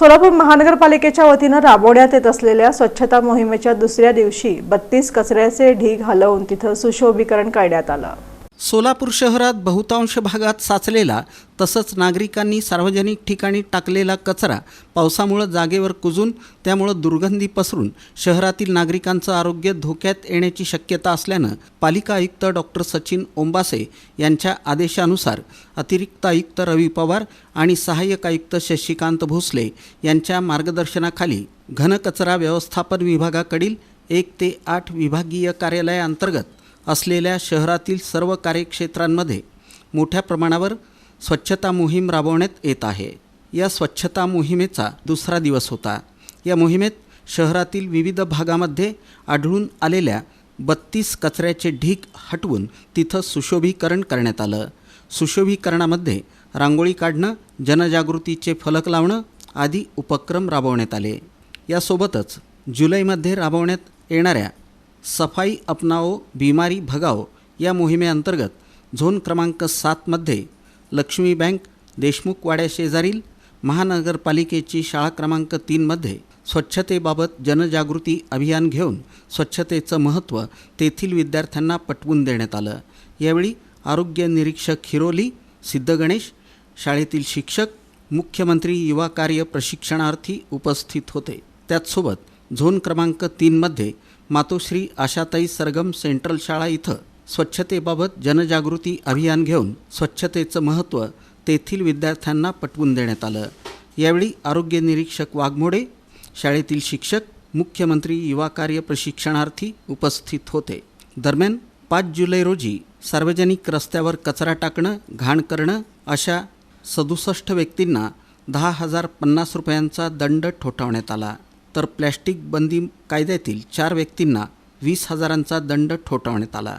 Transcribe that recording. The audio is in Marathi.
सोलापूर महानगरपालिकेच्या वतीनं राबवण्यात येत असलेल्या स्वच्छता मोहिमेच्या दुसऱ्या दिवशी बत्तीस कचऱ्याचे ढीग हलवून तिथं सुशोभीकरण करण्यात आलं. सोलापूर शहरात बहुतांश भागात साचलेला तसंच नागरिकांनी सार्वजनिक ठिकाणी टाकलेला कचरा पावसामुळं जागेवर कुजून त्यामुळं दुर्गंधी पसरून शहरातील नागरिकांचं आरोग्य धोक्यात येण्याची शक्यता असल्यानं पालिका आयुक्त डॉक्टर सचिन ओंबासे यांच्या आदेशानुसार अतिरिक्त आयुक्त रवी पवार आणि सहाय्यक आयुक्त शशिकांत भोसले यांच्या मार्गदर्शनाखाली घनकचरा व्यवस्थापन विभागाकडील एक ते आठ विभागीय कार्यालयाअंतर्गत असलेल्या शहरातील सर्व कार्यक्षेत्रांमध्ये मोठ्या प्रमाणावर स्वच्छता मोहीम राबवण्यात येत आहे. या स्वच्छता मोहिमेचा दुसरा दिवस होता. या मोहिमेत शहरातील विविध भागामध्ये आढळून आलेल्या बत्तीस कचऱ्याचे ढीग हटवून तिथं सुशोभीकरण करण्यात आलं. सुशोभीकरणामध्ये रांगोळी काढणं जनजागृतीचे फलक लावणं आदी उपक्रम राबवण्यात आले. यासोबतच जुलैमध्ये राबवण्यात येणाऱ्या सफाई अपनाओ बिमारी भगाओ या मोहिमेअंतर्गत झोन क्रमांक सातमध्ये लक्ष्मी बँक देशमुख वाड्याशेजारील महानगरपालिकेची शाळा क्रमांक तीनमध्ये स्वच्छतेबाबत जनजागृती अभियान घेऊन स्वच्छतेचं महत्त्व तेथील विद्यार्थ्यांना पटवून देण्यात आलं. यावेळी आरोग्य निरीक्षक हिरोली सिद्धगणेश शाळेतील शिक्षक मुख्यमंत्री युवा कार्य प्रशिक्षणार्थी उपस्थित होते. त्याचसोबत झोन क्रमांक तीनमध्ये मातोश्री आशाताई सरगम सेंट्रल शाळा इथं स्वच्छतेबाबत जनजागृती अभियान घेऊन स्वच्छतेचं महत्त्व तेथील विद्यार्थ्यांना पटवून देण्यात आलं. यावेळी आरोग्य निरीक्षक वाघमोडे शाळेतील शिक्षक मुख्यमंत्री युवा कार्य प्रशिक्षणार्थी उपस्थित होते. दरम्यान पाच जुलै रोजी सार्वजनिक रस्त्यावर कचरा टाकणं घाण करणं अशा सदुसष्ट व्यक्तींना दहा हजार पन्नास रुपयांचा दंड ठोठावण्यात आला. तर प्लॅस्टिक बंदी कायद्यातील चार व्यक्तींना वीस हजारांचा दंड ठोठावण्यात आला.